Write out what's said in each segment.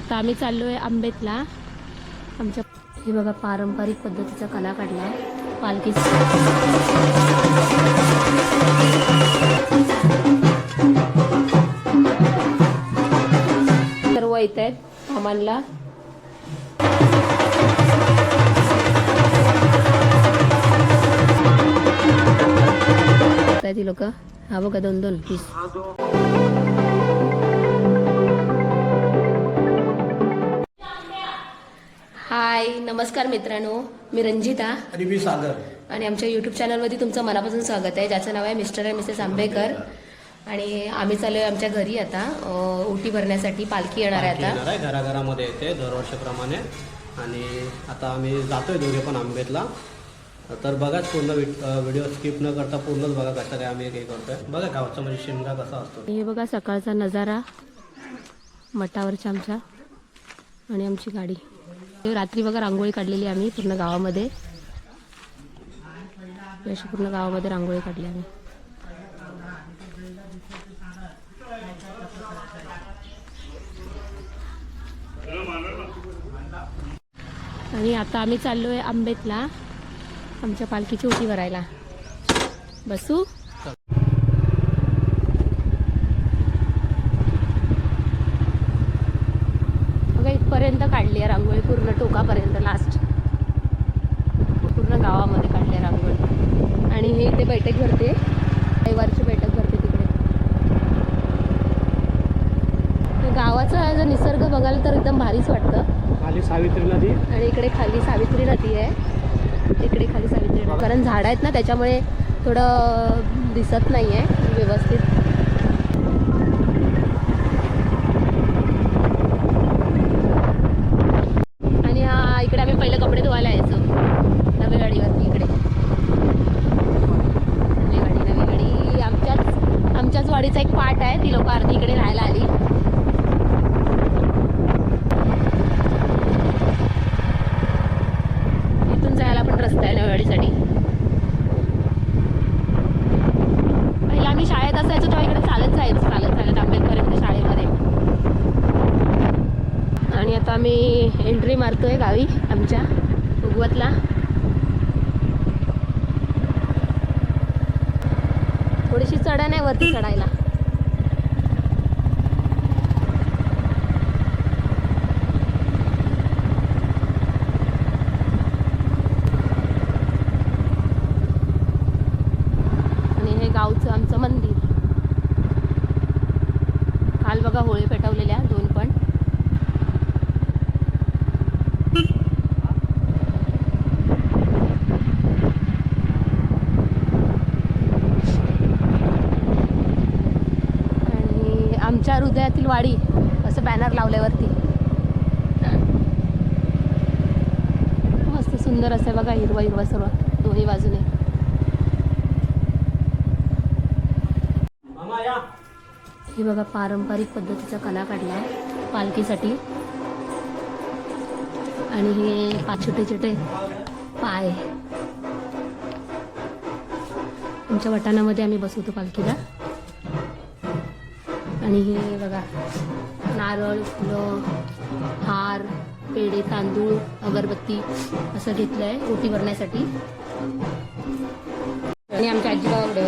आता आम्ही चाललो आहे आंबेतला. आमच्या हे बघा पारंपरिक पद्धतीचा कला काढला. आहे पालखी सर्व येत आहेत. आम्हाला ती लोक हा बघा दोन दोन पीस हाय नमस्कार मित्रांनो. मी रंजिता. आणि मी सागर. आणि आमच्या यूट्यूब चॅनलमध्ये तुमचं मनापासून स्वागत आहे. ज्याचं नाव आहे मिस्टर अँड मिसेस आंबेकर. आणि आम्ही चालू आहे आमच्या घरी आता. अं, ओटी भरण्यासाठी पालखी येणार आहे आता. येणार आहे. घराघरामध्ये येते दरवर्षीप्रमाणे. आणि आता आम्ही जातोय दोघे पण आंबेतला. तर बघाच पूर्ण व्हिडिओ स्किप न करता पूर्णच बघा कसं काय आम्ही हे करतोय. बघा गावचा म्हणजे शिमगा कसा असतो. हे बघा सकाळचा नजारा. मठावरच्या आमच्या. आणि आमची गाडी. रात्री बघा रांगोळी काढलेली आम्ही पूर्ण गावामध्ये. अशी पूर्ण गावामध्ये रांगोळी काढली आम्ही. आणि आता आम्ही चाललो आहे आंबेतला आमच्या पालखीची ओटी भरायला. बसू बघा इथपर्यंत काढली आहे रांगोळी पूर्ण टोकापर्यंत लास्ट पूर्ण गावामध्ये काढली आहे रांगोळी आणि हे इथे बैठक भरते रविवारची बैठक भरते तिकडे तर गावाचा जर निसर्ग बघाल भारीच वाटतं. खाली सावित्री नदी. आणि इकडे खाली सावित्री नदी आहे. इकडे खाली सावित्री नदी. कारण झाडं आहेत ना त्याच्यामुळे थोडं दिसत नाही आहे व्यवस्थित आणि हा इकडे आम्ही पहिले कपडे धुवायला यायचो नवी गाडीवरती इकडे नवी गाडी नवी गाडी आमच्याच आमच्याच वाडीचा एक पार्ट आहे ती लोक अर्धी इकडे राहायला आली इथून जायला पण रस्ता आहे नवेवाडीसाठी पहिला आम्ही शाळेत असायचो तेव्हा इकडे चालत जायचो चालत चालत आंबेडकरपर्यंत शाळेमध्ये आणि आता आम्ही एंट्री मारतोय गावी आमच्या उगवतला थोडीशी चढण आहे वरती चढायला. आणि हे गावचं आमचं मंदिर. काल बघा होळी पेटवलेल्या दोन पण आणि आमच्या हृदयातील वाडी असं बॅनर लावल्यावरती. मस्त सुंदर असं बघा हिरवा हिरवा सर्व दोन्ही बाजूने. हे बघा पारंपरिक पद्धतीचा कला काढला आहे पालखीसाठी. आणि हे पा छोटे छोटे पाय. आमच्या वटाणामध्ये आम्ही बसवतो पालखीला. आणि हे बघा नारळ फुलं हार पेढे तांदूळ अगरबत्ती असं घेतलं आहे ओटी भरण्यासाठी. आणि आमच्या आजीबाबाकडे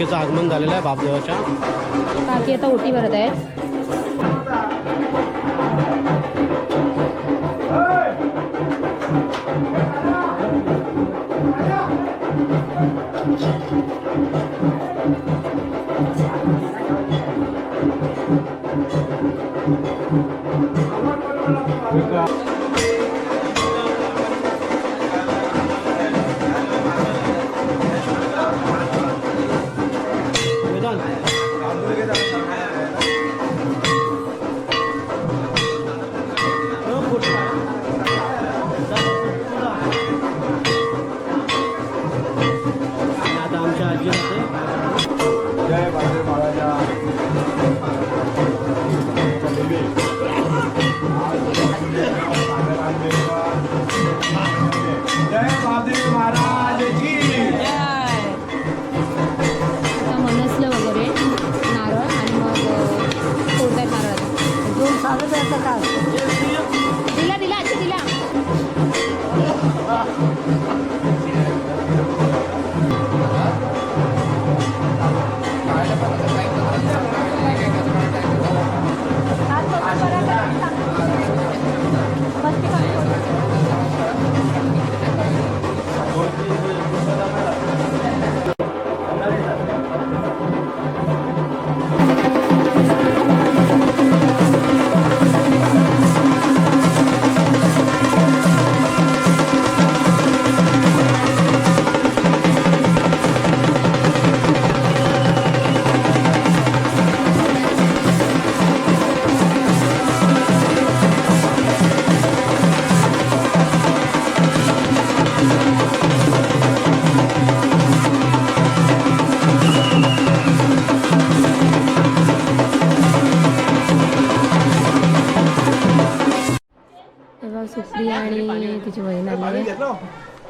आमच्या आगमन झालेलं आहे बापदेवाच्या काकी आता ओटी भरत आहेत.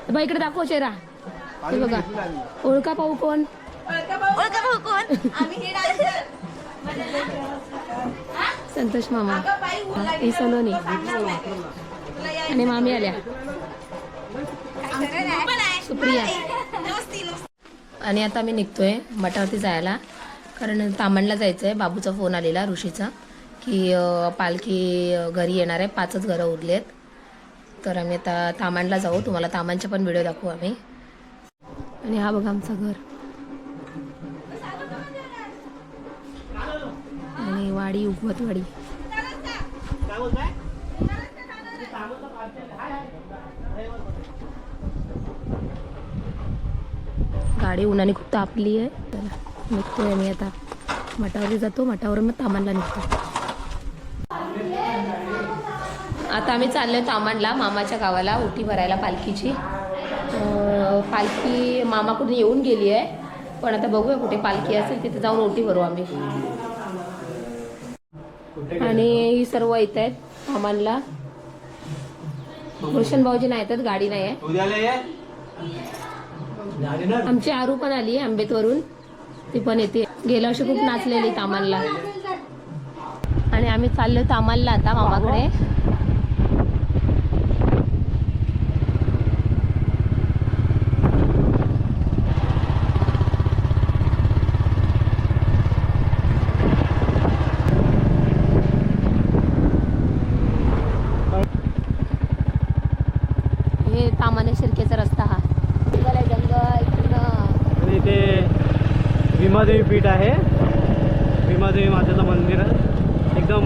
बघा इकडे दाखव चेहरा. हे बघा. ओळखा पाहू कोण? संतोष मामा. ही सलोनी. आणि मामी आल्या. सुप्रिया. आणि आता मी निघतोय मठावरती जायला. कारण तामणला जायचं आहे बाबूचा फोन आलेला ऋषीचा. की पालखी घरी येणार आहे. पाचच घरं उरलेत. तर आम्ही आता तामांडला जाऊ. तुम्हाला तामांचे पण व्हिडिओ दाखवू आम्ही. आणि हा बघा आमचं घर. आणि वाडी उगवत वाडी. गाडी उन्हाने खूप तापली आहे. चला निघतोय आम्ही आता. मठावरती जातो. मठावर मग तामानला निघतो. आता आम्ही चाललोय तामानला मामाच्या गावाला ओटी भरायला पालखीची. पालखी मामाकडून येऊन गेली आहे. पण आता बघूया कुठे पालखी असेल तिथे जाऊन ओटी भरू आम्ही. आणि ही सर्व येत आहेत तामानला रोशन भाऊजी नाही येतात गाडी नाही आहे. आमची आरू पण आली आंबेतवरून. ती पण येते. गेल्या वर्षी खूप नाचलेली तामानला आणि आम्ही चाललो तामानला आता मामाकडे हे तामाने शिरकेचा रस्ता हा जंगल आहे जंगल पूर्ण आणि इथे भीमादेवी पीठ आहे. भीमादेवी मातेचं मंदिर आहे. एकदम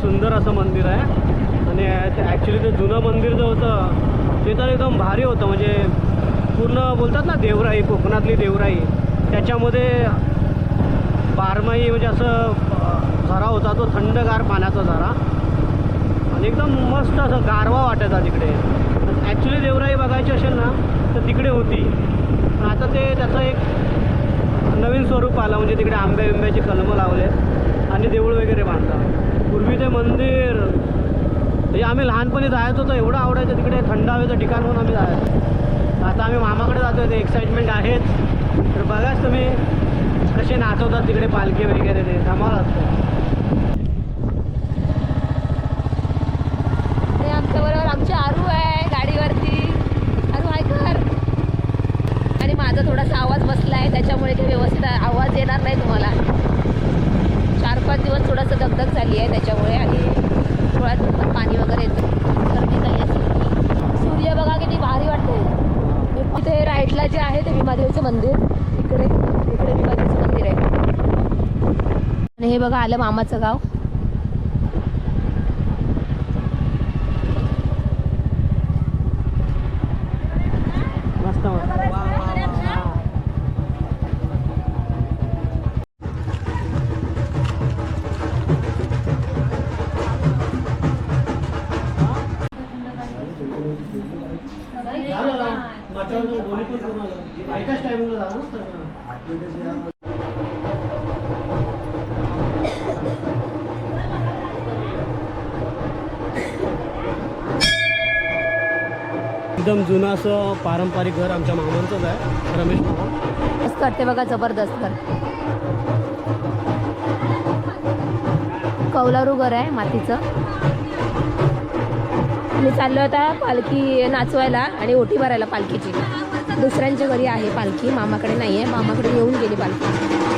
सुंदर असं मंदिर आहे. आणि ॲक्च्युली ते जुनं मंदिर जे होतं ते तर एकदम भारी होतं. म्हणजे पूर्ण बोलतात ना देवराई कोकणातली देवराई. त्याच्यामध्ये बारमाही म्हणजे असं झरा होता. तो थंडगार पाण्याचा झरा. आणि एकदम मस्त असं गारवा वाटायचा तिकडे. ॲक्च्युली देवराई बघायची असेल ना तर तिकडे होती. पण आता ते त्याचं एक नवीन स्वरूप आलं म्हणजे तिकडे आंब्या बिंब्याची कलमं लावले आणि देऊळ वगैरे बांधलं. पूर्वी ते मंदिर म्हणजे आम्ही लहानपणी जायचो होतो एवढं आवडायचं तिकडे थंड हवेचं ठिकाण म्हणून आम्ही जायचो. आता आम्ही मामाकडे जातो ते एक्साइटमेंट आहेच. तर बघाच तुम्ही कसे नाचवतात तिकडे पालखी वगैरे ते धमाल असतं आणि आमच्याबरोबर आमची आरू आहे गाडीवरती आरू आहे कर आणि माझा थोडासा आवाज बसला आहे त्याच्यामुळे ते व्यवस्थित आवाज येणार नाही तुम्हाला. चार पाच दिवस थोडंसं दगदग झाली आहे त्याच्यामुळे आणि डोळ्यात पण पाणी वगैरे येतं. गर्दी झाली असेल सूर्य बघा किती भारी वाटते तिथे राईटला जे आहे ते भीमादेवीचं मंदिर. इकडे इकडे भीमादेवीचं मंदिर आहे. आणि हे बघा आलं मामाचं गाव. एकाच टायमिंगला झालं एकदम जुनं असं पारंपरिक घर आमच्या मामांचंच आहे रमेश मामा. करते बघा जबरदस्त कर. कौलारू घर आहे मातीचं. मी चाललो आता पालखी नाचवायला आणि ओटी भरायला पालखीची. दुसऱ्यांच्या घरी आहे पालखी. मामाकडे नाही आहे मामाकडे येऊन गेली पालखी.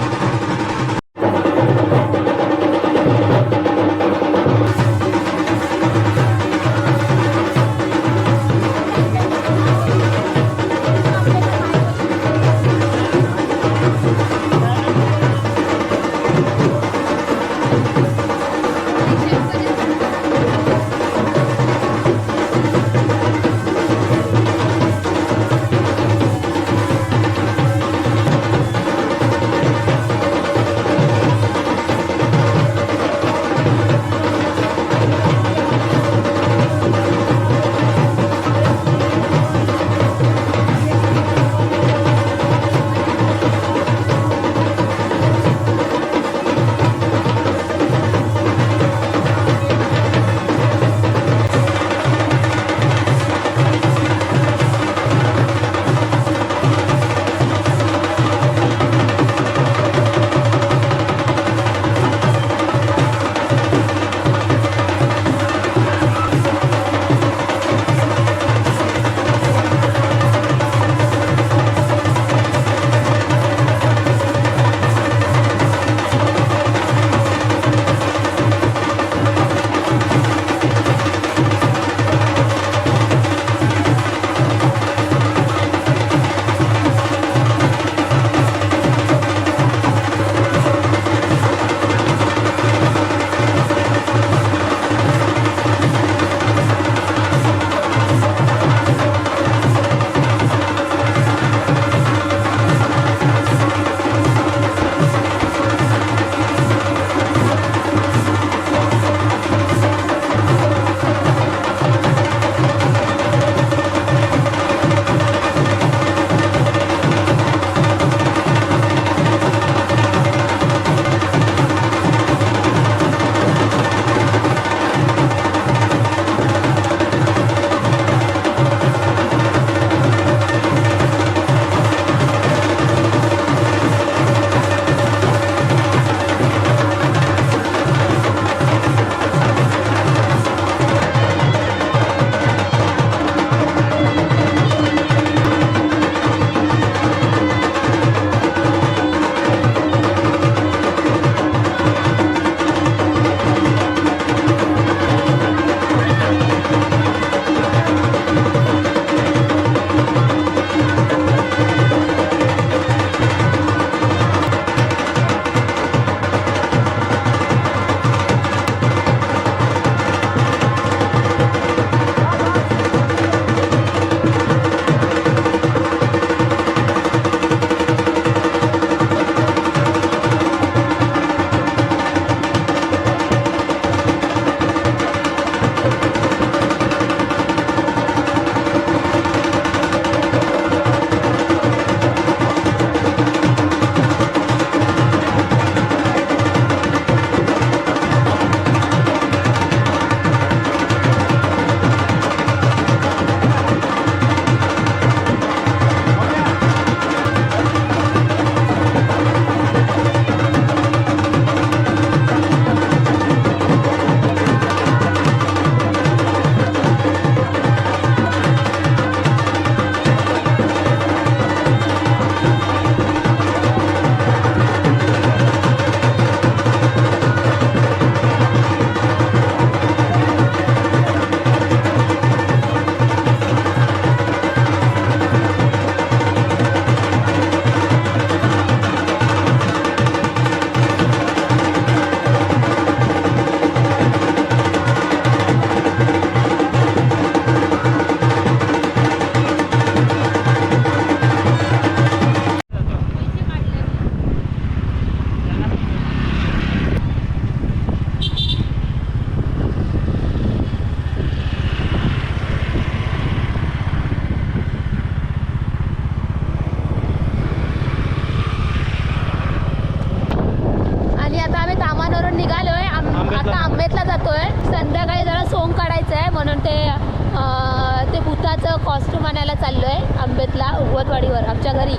आंबेतला उगवतवाडीवर आमच्या घरी.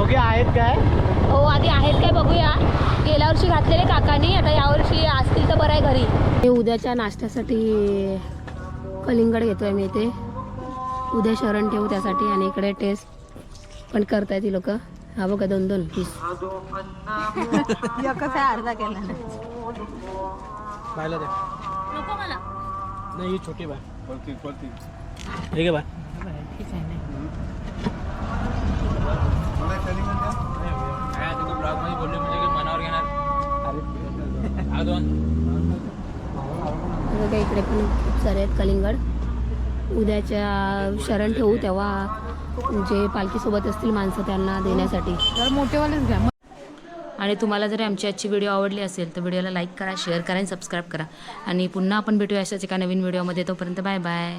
ओके आहेत काय? हो आधी आहेत काय बघूया. गेल्या वर्षी घातलेले काकांनी आता यावर्षी असतील तर बरं आहे घरी. हे उद्याच्या नाश्त्यासाठी कलिंगड घेतोय मी इथे. उद्या शरण ठेवू त्यासाठी आणि इकडे टेस्ट पण करतायत ती लोक. हा बघा दोन दोन पीस अर्धा केला. पाहिलं ते. नाही ही छोटी बाय. बाय. इकडे पण खूप सारे आहेत कलिंगड. उद्याच्या शरण ठेवू तेव्हा जे पालखीसोबत असतील माणसं त्यांना देण्यासाठी. तर मोठेवालेच घ्या. आणि तुम्हाला जर आमची आजची व्हिडिओ आवडली असेल तर व्हिडिओला लाईक करा शेअर करा आणि सबस्क्राईब करा. आणि पुन्हा आपण भेटूया अशाच एका नवीन व्हिडिओमध्ये. तोपर्यंत बाय बाय.